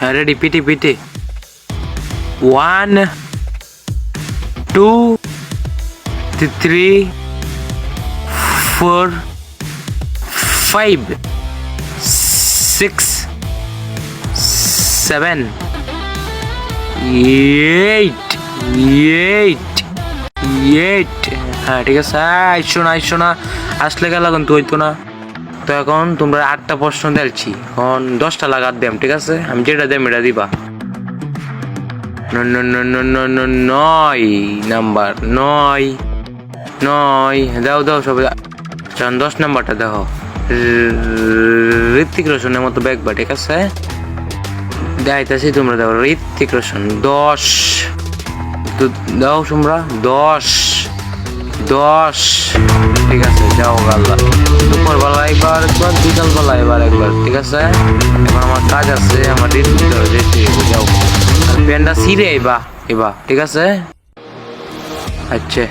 হ্যাঁ ready PT PT. One two three four five six seven eight eight eight হ্যাঁ ঠিক আছে। আইসো না আইসো না আসলে গেল কিন্তু হইতো না। তো এখন তোমরা আটটা প্রশ্ন দেখছি এখন দশটা লাগাত দেম, ঠিক আছে? আমি যেটা দেম, এটা দিবা। নয় নাম্বার, নয় নয়। দাও দাও সব চল দশ নাম্বারটা দেখো। ঋত্বিক রোশনের মতো ঠিক আছে? দেখাইতেছি তোমরা দাও ঋত্বিক রোশন, দশ। দাও তোমরা, দশ দশ। ঠিক আছে, যাও দুপুরবেলা ঠিক আছে? এখন আমার কাজ আছে আমার হবে যাও। আর প্যান্টটা সিরে এবা এবা ঠিক আছে? আচ্ছা।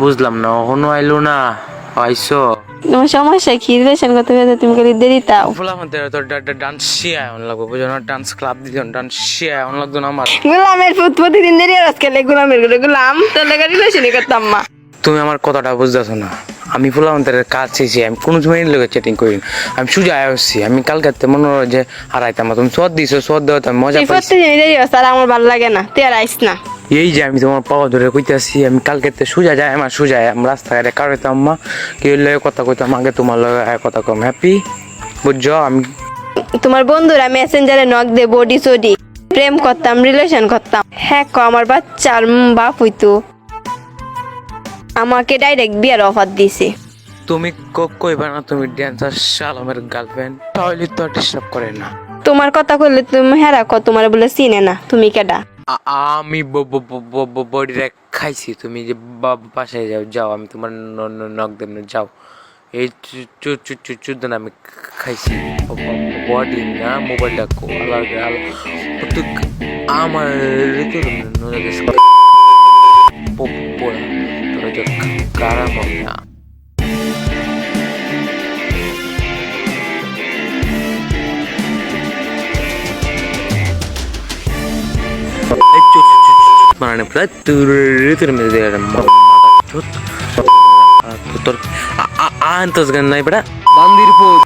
বুঝলাম না এখনও আইলো না আইসো। তোমার সমস্যা কি? রিলেশন করতে গেলে তুমি খালি দেরি তাও বললাম তো ডান্স শিয়া এমন লাগবে বুঝো না? ডান্স ক্লাব দিতাম ডান্স শিয়া এমন লাগতো না আমার। গোলামের ফুট প্রতিদিন দেরি আজকে গোলামের করে গোলাম। লেগে রিলেশনই করতাম মা তুমি আমার কথাটা বুঝতেছো না। আমি ফুলামন্তের কাজ চেয়েছি আমি কোনো সময় লোকের চ্যাটিং করি। আমি সুজা আসছি আমি কালকে মনে হয় যে হারাইতাম। তুমি সদ দিছো সদ দেওয়া আমি মজা পাইছি। আর আমার ভালো লাগে না তুই আর আইস না। এই যে আমি তোমার পাওয়া ধরে কইতাছি আমি কালকে তো সুজা যাই আমার সুজা আমি রাস্তাঘাটে কারোতাম মা কি হইলে কথা কইতাম আগে তোমার লগে কথা কম হ্যাপি বুঝছ? আমি তোমার বন্ধুরা মেসেঞ্জারে নক দে বডি সডি প্রেম করতাম রিলেশন করতাম। হ্যাঁ ক আমার বাচ্চার বাপ হইতো। আমাকে ডাইরেক্ট বিয়ার অফার দিছে। তুমি কইবা না তুমি ড্যান্সার শালমের গার্লফ্রেন্ড তাহলে তো ডিস্টার্ব করে না। তোমার কথা কইলে তুমি হেরা ক তোমার বলে চিনে না তুমি কেডা? আমি বডি র্যাক খাইছি তুমি যে বাসায় যাও যাও আমি তোমার নক দেব না যাও। এই চুদ্দ আমি খাইছি। বডি না মোবাইলটা আলাদা আলাদা আমার ঋতু কারা না মানে প্রায় ঋতুর মধ্যে তোর আন্তস গান নাই বেড়া বান্দির পুত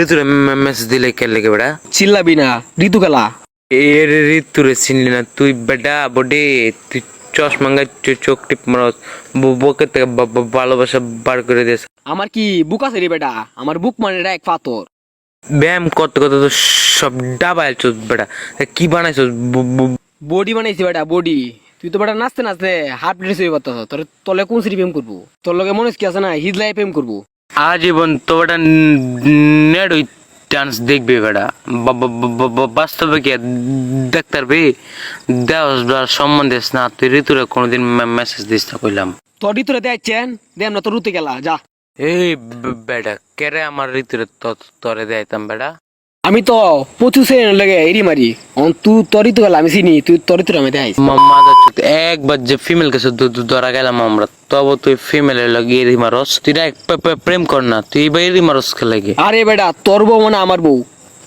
ঋতুর মেসেজ দিলে কে লেগে বেড়া চিল্লাবি না ঋতুকালা এর ঋতুরে চিনলি না তুই বেটা বডে তুই চশমা চোখ টিপ মারস বকে থেকে ভালোবাসা বার করে দিস আমার কি বুক আছে রে বেটা? আমার বুক মানে এক পাথর। ব্যায়াম করতে করতে তো সব ডাবাইছ বেটা। কি বানাইছ? বডি বানাইছি বেটা বডি। তুই তো বেটা নাচতে নাচতে হাফ ড্রেস হয়ে পারতাস। তোর তলে কোন সিরি প্রেম করব? তোর লগে মনে কি আছে না হিজলাই প্রেম করব। আজীবন তো বেটা নেট ওই ডান্স দেখবে বেটা। বাস্তবে কি দেখতে পারবি? দেওয়ার সম্বন্ধে না তুই ঋতুরে কোনোদিন মেসেজ দিস না কইলাম। তো ঋতুরে দেখছেন দেম না তো রুতে গেলা যা। এই বেটা কেরে আমার ঋতুরে তো- তরে দেয়তাম বেটা? আমি তো প্রচুর সেকেন্ড লাগে এরি মারি। অন তুই তোর গেলা আমি চিনি তুই তোর ঋতুরে আমি দেখাইছি চুত একবার যে ফিমেল কাছে ধরা গেলাম আমরা তবে তুই ফিমেলের লগে এরি মারস। তুই প্রেম কর না তুই এবার এরি মারস খেলে আরে বেটা তোর বউ মানে আমার বউ।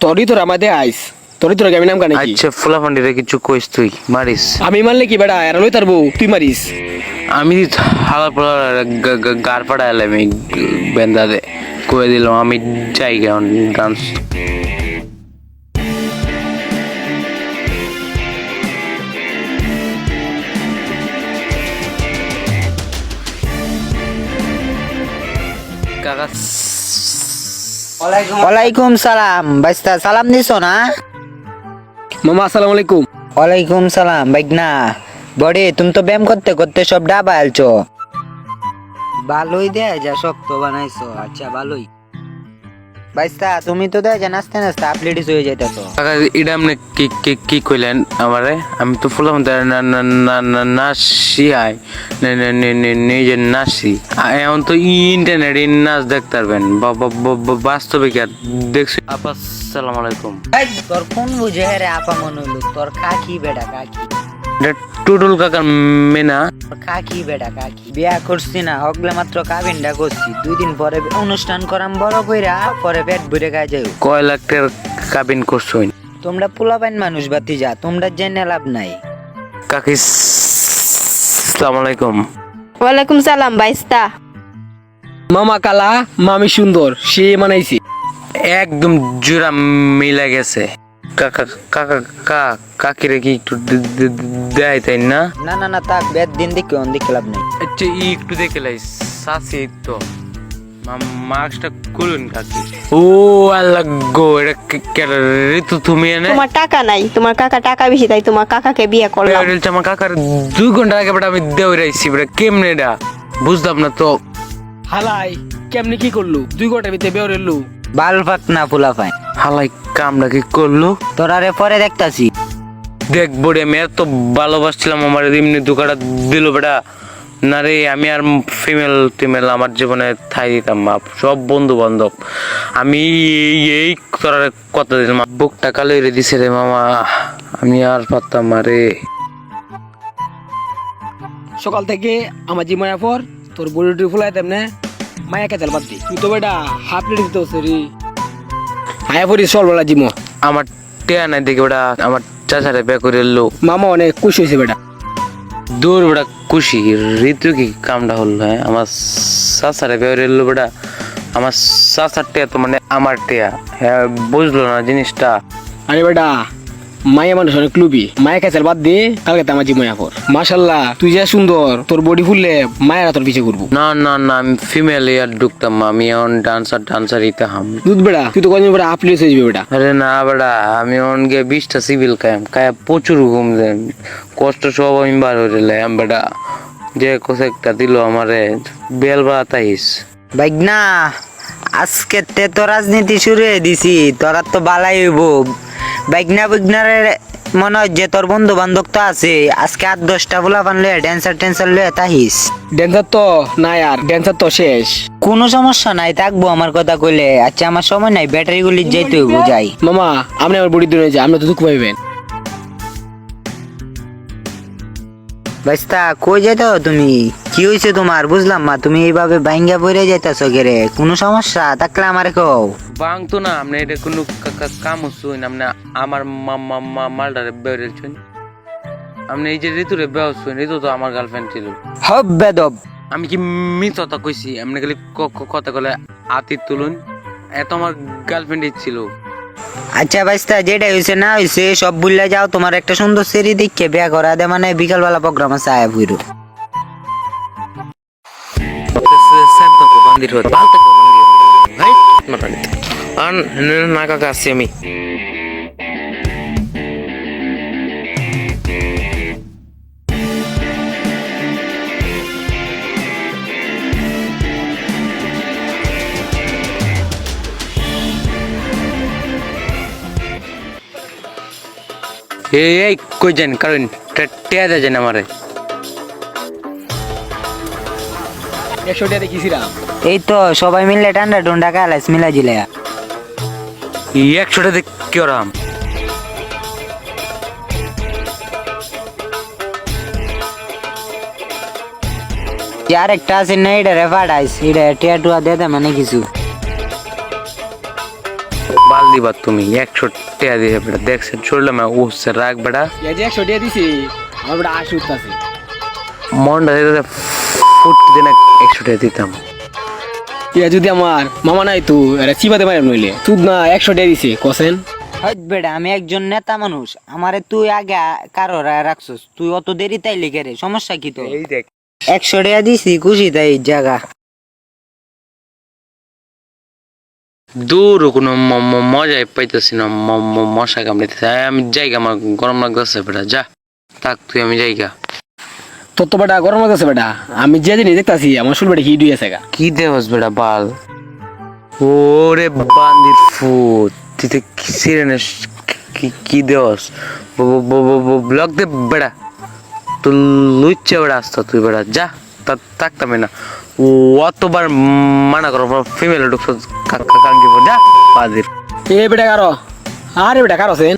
তোর ঋতুরে আমার দেখাইস। তোর ঋতুরে আমি নাম কানে আচ্ছা ফুলাফান্ডিরে কিছু কইস তুই মারিস। আমি মানলে কি বেটা এরা লই তার বউ তুই মারিস। আমি হালার পর গার পাড়া এলাম বেন্দারে কয়ে দিলাম আমি যাই কেমন ডান্স ওয়ালাইকুম সালাম। বাইস্তা সালাম দিছো না? মামা আসসালামু আলাইকুম। ওয়ালাইকুম সালাম বাইকনা। বড়ে তুমি তো ব্যায়াম করতে করতে সব ডাবা আলছো। ভালোই দেয় যা শক্ত বানাইছো। আচ্ছা ভালোই বাইস্তা তুমি তো দেয় নাচতে নাচতে আপলেটিস হয়ে যাইতেছো। কাকা এটা আপনি কি কি কি কইলেন আমারে? আমি তো ফুলাম না না না না নাচি আই নে- নে- নে- নে- নিজে নাচি এখন তো ইন্টারনেটে নাচ দেখতে পারবেন। বাস্তবে কি আর দেখছি? আপা আসসালামু আলাইকুম। তোর কোন বুঝে? রে আপা মনে হইল তোর কাকি বেটা কাকি। টুটুল কাকার মেনা। কাকি বেটা কাকি। বিয়া করছি না অগলে মাত্র কাবিনটা করছি। দুই দিন পরে অনুষ্ঠান করাম বড় কইরা পরে পেট ভরে খাই যাই কয় লাখ টাকার কাবিন করছ? তোমরা পোলাপাইন মানুষ বাতি যা তোমরা জেনে লাভ নাই। কাকি সালাম আলাইকুম। ওয়ালাইকুম সালাম বাইস্তা। মামা কালা মামি সুন্দর সে মানাইছে। একদম জোড়া মিলে গেছে। কাকা কাকা কা কাকিরে কি একটু দে- দে- দেয় তাই না? না না না তাক বেদ দিন দেখে অন দেখে লাভ নাই। আচ্ছা ই একটু দেখে লাই সাসি তো। মাস্কটা খুলুন কাকি। ও আল্লাহ গো এটা কে- কে ঋতু তুমি এনে? তোমার টাকা নাই তোমার কাকা টাকা বেশি তাই তোমার কাকাকে বিয়ে করলাম। বেরোলছে আমার কাকার দুই ঘণ্টা আগে বেটা আমি দেওয়া রাইছি বেটা কেমনে এটা? বুঝলাম না তো। হালাই কেমনি কি করলু? দুই ঘণ্টার ভিতরে বের এলু বাল ফাক না পোলাপাইন হালাই কামটা কি করল? তোরারে পরে দেখতাছি। দেখ বড়ে আমি এত ভালোবাসছিলাম আমার এমনি দুকাটা দিল বেটা। না রে আমি আর ফিমেল টিমেল আমার জীবনে থাই দিতাম না সব বন্ধু বান্ধব আমি এই- এই তোর কথা দিলাম। বুকটা কালো রে দিছে রে মামা। আমি আর পারতাম না রে। সকাল থেকে আমার জীবনের পর তোর বড়ি ফুলাই তেমনে মায়া কেচাল বাদ দি। তুই তো বেটা হাফ প্লেট দিতে হচ্ছে রে। হায়া পরি চল বেলা জিমো। আমার টেয়া নাই দেখে বেটা আমার চাচারে বে করে এলো। মামা অনেক খুশি হয়েছে বেটা। দূর বেটা খুশি। ঋতু কি কামটা হলো হ্যাঁ? আমার চাচারে বে করে এলো বেটা। আমার চাচার টেয়া তো মানে আমার টেয়া। হ্যাঁ বুঝলো না জিনিসটা। আরে বেটা মায়া মানুষ অনেক লুবি মায়া কেচাল বাদ দে কালকে আমার জিমায়া পর মাশাল্লাহ তুই যা সুন্দর তোর বডি ফুললে মায়েরা তোর পিছিয়ে করব না না না আমি ফিমেল ইয়ার ঢুকতাম আমি এখন ডান্সার ডান্সার ইতে হাম। দুধ বেটা তুই তো কদিন হাফ প্লেট হয়ে যাবে বেটা। আরে না বেটা আমি গিয়ে বিশটা সিভিল কায়াম কায়া প্রচুর ঘুম দেন। কষ্ট সব আমি বার হয়ে লাম বেটা। যে কোসেকটা দিল আমারে বেল বাতাইস। বাইক না আজকে তে তো রাজনীতি শুরু হয়ে দিছি তোরা তো বালাই হইব। বাইকনা বিঘ্নারে মনে হয় যে তোর বন্ধু বান্ধব তো আছে আজকে আট দশটা বলা বানলে ড্যান্সার ট্যান্সার লয়ে তাহিস। ড্যান্সার তো নাই আর ড্যান্সার তো শেষ। কোনো সমস্যা নাই থাকব আমার কথা কইলে। আচ্ছা আমার সময় নাই ব্যাটারি গুলি যাইতে হইব যাই। মামা আপনি আমার বডি দূরে যায় আপনি তো দুঃখ পাইবেন। বাইস্তা কই যাইতো তুমি? কি হয়েছে তোমার? বুঝলাম মা তুমি এইভাবে বাইঙ্গা বইরে যাইতাছো গেরে কোনো সমস্যা? থাকলে আমার কও। বাং তো না আপনি এটা কোনো কাম হচ্ছে না আপনি আমার মালটারে বেরেলছেন আপনি এই যে ঋতুরে বেরোচ্ছেন ঋতু তো আমার গার্লফ্রেন্ড ছিল। হব বেদব। আমি কি মিথ কথা কইছি? আপনি খালি কথা কলে আতির তুলুন। এত আমার গার্লফ্রেন্ড ছিল। আচ্ছা বাইস্তা যেটা হয়েছে না হয়েছে সব ভুললে যাও তোমার একটা সুন্দর সেরি দেখে বিয়া করা দে মানে বিকালবেলা প্রোগ্রাম আছে আয়া বুইরো বান্দির হত ভালো থাকবে বান্দির ভাই মাতানি আন না কাকা আসছি আমি এই এই কই যান কারণ টেয়া দেয় যান আমারে একশো টাকা এই তো সবাই মিলে ঠান্ডা টন্ডা কালাইস মিলা জিলে একশোটা দেখ কি ওরাম? আর একটা আছে না এটা রে ফাটাইস এটা টিয়া টুয়া দে দে মানে কিছু। বাল দিবা তুমি একশো টাকা দিয়ে বেটা দেখছেন চললাম ও রাখ বেটা। এই যে একশো টাকা দিছি আমার আশি মনটা দিতে ফুটতে দিন একশো টাকা দিতাম। ইয়া যদি আমার মামা নাই তো এটা চিবাতে পারে নইলে। তুদ না একশো টাকা দিছে কসেন। হট বেটা আমি একজন নেতা মানুষ। আমারে তুই আগে কারও রাখছস। তুই অত দেরি তাই লিখে রে সমস্যা কি তো এই দেখ। একশো টাকা দিছি খুশি তাই জায়গা দূর কোনো ম- ম- মজাই পাইতেছি না মশা কামড়াইতেছে। আমি যাইগা আমার গরম লাগতেছে বেটা যা। থাক তুই আমি যাইগা তোর তো বেটা গরম লাগছে বেটা। আমি যে জিনিস দেখতাছি আমার শুল বেটা হিট হয়েছে গা। কি দেওয়াস বেটা বাল? ওরে বান্দির ফুট তুই তো কি সিরেনে কি দেওয়াস? ব্লক দে বেড়া তো লুচ্ছে বেড়া আসতো তুই বেড়া যা তা থাকতাম না ও অতবার মানা করো ফিমেল ঢুকছো কাঙ্কি যা বাদির এ বেটা কারও আরে বেটা কারও সেন।